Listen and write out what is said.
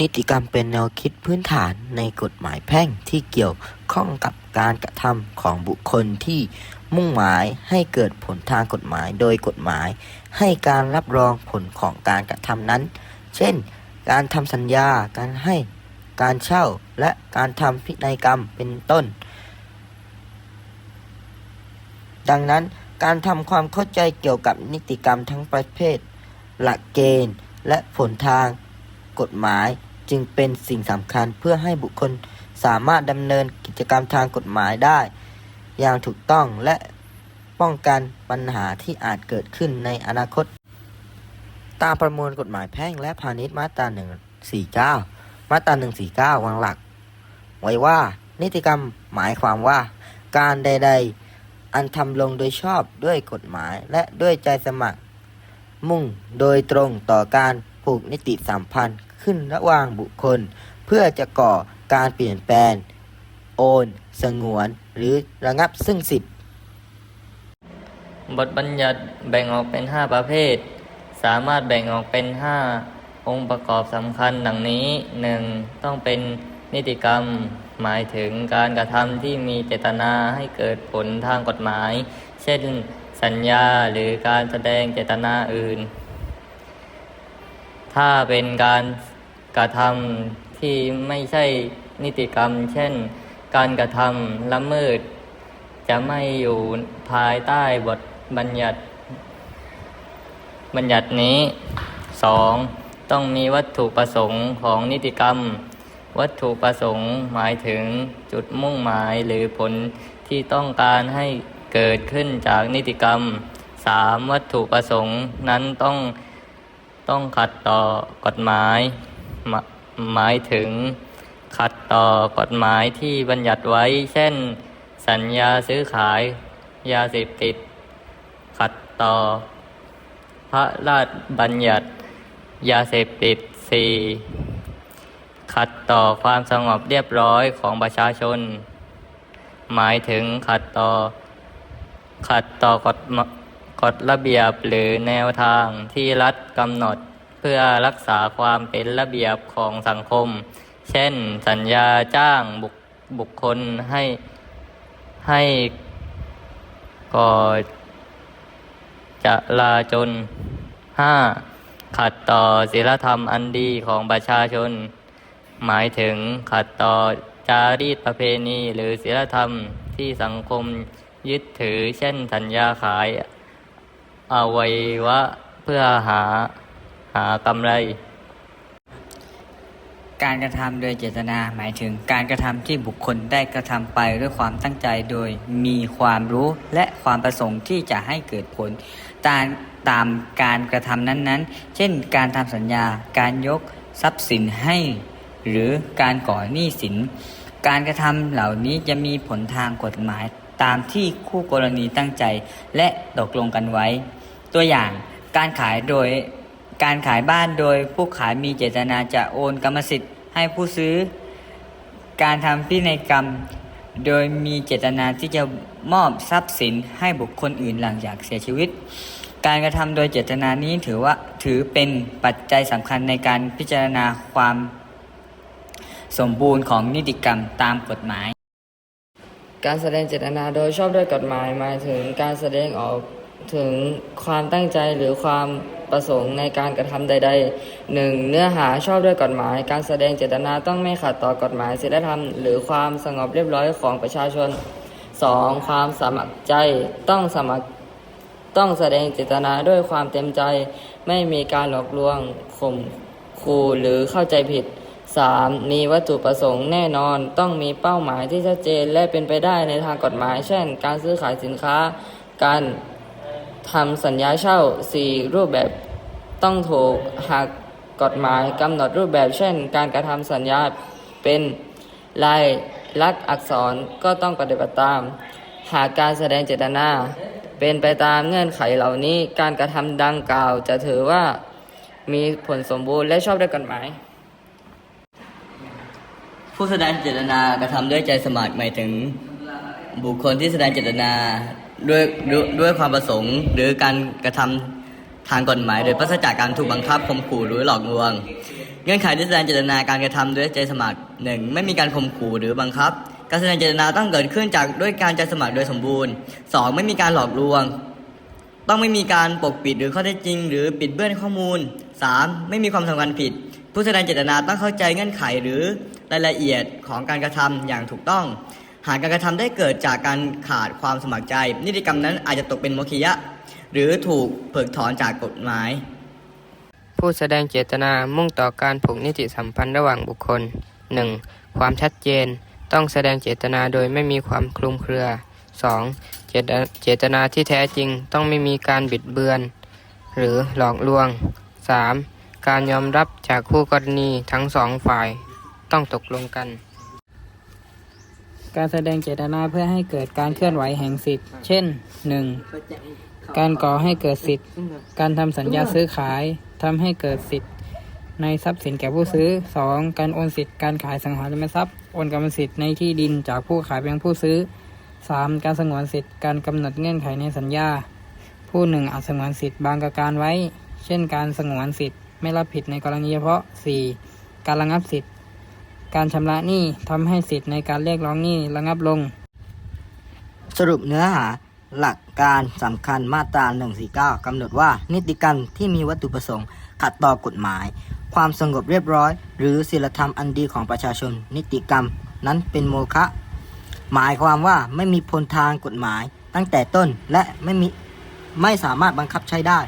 นิติกรรมเป็นแนวคิดพื้นฐานในกฎหมายแพ่งที่เกี่ยวข้องกับการกระทำของบุคคลที่มุ่งหมายให้เกิดผลทางกฎหมาย โดยกฎหมาย ให้การรับรองผลของการกระทำนั้น เช่น การทำสัญญา การให้การเช่าและการทำพินัยกรรมเป็นต้น ดังนั้นการทำความเข้าใจเกี่ยวกับนิติกรรมทั้งประเภท หลักเกณฑ์ และผลทาง กฎหมาย จึงเป็นสิ่งสำคัญเพื่อให้บุคคลสามารถดำเนินกิจกรรมทางกฎหมายได้ อย่างถูกต้องและป้องกันปัญหาที่อาจเกิดขึ้นในอนาคต ตามประมวลกฎหมายแพ่งและพาณิชย์มาตรา 149 มาตรา 149 วางหลัก ไว้ว่า นิติกรรมหมายความว่า การใด ๆ อันทำลงโดยชอบด้วยกฎหมายและด้วยใจสมัคร มุ่งโดยตรงต่อการ ผูกนิติสัมพันธ์ขึ้นระหว่างบุคคล เพื่อจะก่อการเปลี่ยนแปลง โอน สงวน หรือระงับซึ่งสิทธิบทบัญญัติแบ่งออกเป็น 5 ประเภท สามารถแบ่งออกเป็น 5 องค์ประกอบสำคัญดังนี้ 1. ต้องเป็นนิติกรรม หมายถึงการกระทำที่มีเจตนาให้เกิดผลทางกฎหมาย เช่น สัญญาหรือการแสดงเจตนาอื่น ถ้าเป็นการกระทำที่ไม่ใช่นิติกรรม เช่น การกระทำละเมิด จะไม่อยู่ภายใต้บทบัญญัติ บัญญัตินี้ 2. ต้องมีวัตถุประสงค์ของนิติกรรม วัตถุประสงค์หมายถึงจุดมุ่งหมายหรือผลที่ต้องการให้เกิดขึ้นจากนิติกรรม 3. วัตถุประสงค์นั้นต้อง ต้องขัดต่อกฎหมายหมายถึงขัดต่อกฎหมายที่บัญญัติไว้ เช่น สัญญาซื้อขาย ยาเสพติด ขัดต่อ พระราชบัญญัติ ยาเสพติด 4. ขัดต่อความสงบเรียบร้อยของประชาชน หมายถึงขัดต่อ ขัดต่อกฎม กฎระเบียบหรือแนวทางที่รัฐกำหนดเพื่อรักษาความเป็นระเบียบของสังคม เช่น สัญญาจ้างบุคบุคคลให้ให้ก่อจะลาจน 5. ขัดต่อศีลธรรมอันดีของประชาชน หมายถึงขัดต่อจารีตประเพณีหรือศีลธรรมที่สังคมยึดถือ เช่นสัญญาขาย อวัยวะเพื่อหาหากำไร การกระทำโดยเจตนาหมายถึงการกระทำที่บุคคลได้กระทำไปด้วยความตั้งใจโดยมีความรู้และความประสงค์ที่จะให้เกิดผลตามตามการกระทำนั้นๆ เช่น การทำสัญญา การยกทรัพย์สินให้ หรือการก่อหนี้สิน การกระทำเหล่านี้จะมีผลทางกฎหมาย ตามที่คู่กรณีตั้งใจและตกลงกันไว้ ตัวอย่างการขายโดยการขายบ้านโดยผู้ขายมีเจตนาจะโอนกรรมสิทธิ์ให้ผู้ซื้อ การทำพินัยกรรม โดยมีเจตนาที่จะมอบทรัพย์สินให้บุคคลอื่นหลังจากเสียชีวิต การกระทำโดยเจตนานี้ถือว่าถือเป็นปัจจัยสำคัญในการพิจารณาความสมบูรณ์ของนิติกรรมตามกฎหมาย การแสดงเจตนาโดยชอบด้วยกฎหมายหมายถึงการแสดงออกถึงความตั้งใจหรือความประสงค์ในการกระทำใดๆหนึ่งเนื้อหาชอบด้วยกฎหมาย การแสดงเจตนาต้องไม่ขัดต่อกฎหมายศีลธรรม หรือความสงบเรียบร้อยของประชาชน 2. ความสมัครใจต้องสมัครต้องแสดงเจตนาด้วยความเต็มใจ ไม่มีการหลอกลวงข่มขู่หรือเข้าใจผิด 3. มีวัตถุประสงค์แน่นอนต้องมีเป้าหมายที่ชัดเจนและเป็นไปได้ในทางกฎหมาย เช่น การซื้อขายสินค้า การทำสัญญาเช่า 4. รูปแบบต้องถูกหากกฎหมายกำหนดรูปแบบ เช่น การกระทำสัญญาเป็นลายลักษณ์อักษรก็ต้องปฏิบัติตาม หากการแสดงเจตนา เป็นไปตามเงื่อนไขเหล่านี้การกระทำดังกล่าวจะถือว่ามีผลสมบูรณ์และชอบด้วยกฎหมาย ผู้แสดงเจตนากระทำด้วยใจสมัครหมายถึงบุคคลที่แสดงเจตนาด้วยด้วยด้วยความประสงค์ หรือการกระทำทางกฎหมาย โดยปราศจากการถูกบังคับข่มขู่หรือหลอกลวง เงื่อนไขที่แสดงเจตนาการกระทำด้วยใจสมัคร 1. ไม่มีการข่มขู่หรือบังคับ การแสดงเจตนาต้องเกิดขึ้นจากด้วยการใจสมัครโดยสมบูรณ์ 2. ไม่มีการหลอกลวง ต้องไม่มีการปกปิดหรือข้อเท็จจริง หรือปิดเบื้อนข้อมูล 3. ไม่มีความสำคัญผิด ผู้แสดงเจตนาต้องเข้าใจเงื่อนไขหรือ รายละเอียดของการกระทำอย่างถูกต้อง หากการกระทำได้เกิดจากการขาดความสมัครใจ นิติกรรมนั้นอาจจะตกเป็นโมฆะหรือถูกเพิกถอนจากกฎหมาย ผู้แสดงเจตนามุ่งต่อการผูกนิติสัมพันธ์ระหว่างบุคคล 1. ความชัดเจนต้องแสดงเจตนาโดยไม่มีความคลุมเครือ 2. เจตเจตนาที่แท้จริงต้องไม่มีการบิดเบือน หรือหลอกลวง 3. การยอมรับจากคู่กรณีทั้งสองฝ่าย ต้องตกลงกัน การแสดงเจตนาเพื่อให้เกิดการเคลื่อนไหวแห่งสิทธิ์ เช่น 1. การก่อให้เกิดสิทธิ์ การทำสัญญาซื้อขายทำให้เกิดสิทธิ์ ในทรัพย์สินแก่ผู้ซื้อ 2. การโอนสิทธิ์การขายสังหาริมทรัพย์โอนกรรมสิทธิ์ในที่ดินจากผู้ขายไปยังผู้ซื้อ 3. การสงวนสิทธิ์การกำหนดเงื่อนไขในสัญญา ผู้หนึ่งอาจสงวนสิทธิ์บางประการไว้ เช่น การสงวนสิทธิ์ไม่รับผิดในกรณีเฉพาะ 4. การระงับสิทธิ์ การชำระหนี้ทำให้สิทธิ์ในการเรียกร้องหนี้ระงับลง สรุปเนื้อหาหลักการสำคัญมาตรา 149กำหนดว่านิติกรรมที่มีวัตถุประสงค์ ขัดต่อกฎหมาย ความสงบเรียบร้อย หรือศีลธรรมอันดีของประชาชน นิติกรรมนั้นเป็นโมฆะหมายความว่าไม่มีพลทางกฎหมายตั้งแต่ต้นและไม่มีไม่สามารถบังคับใช้ได้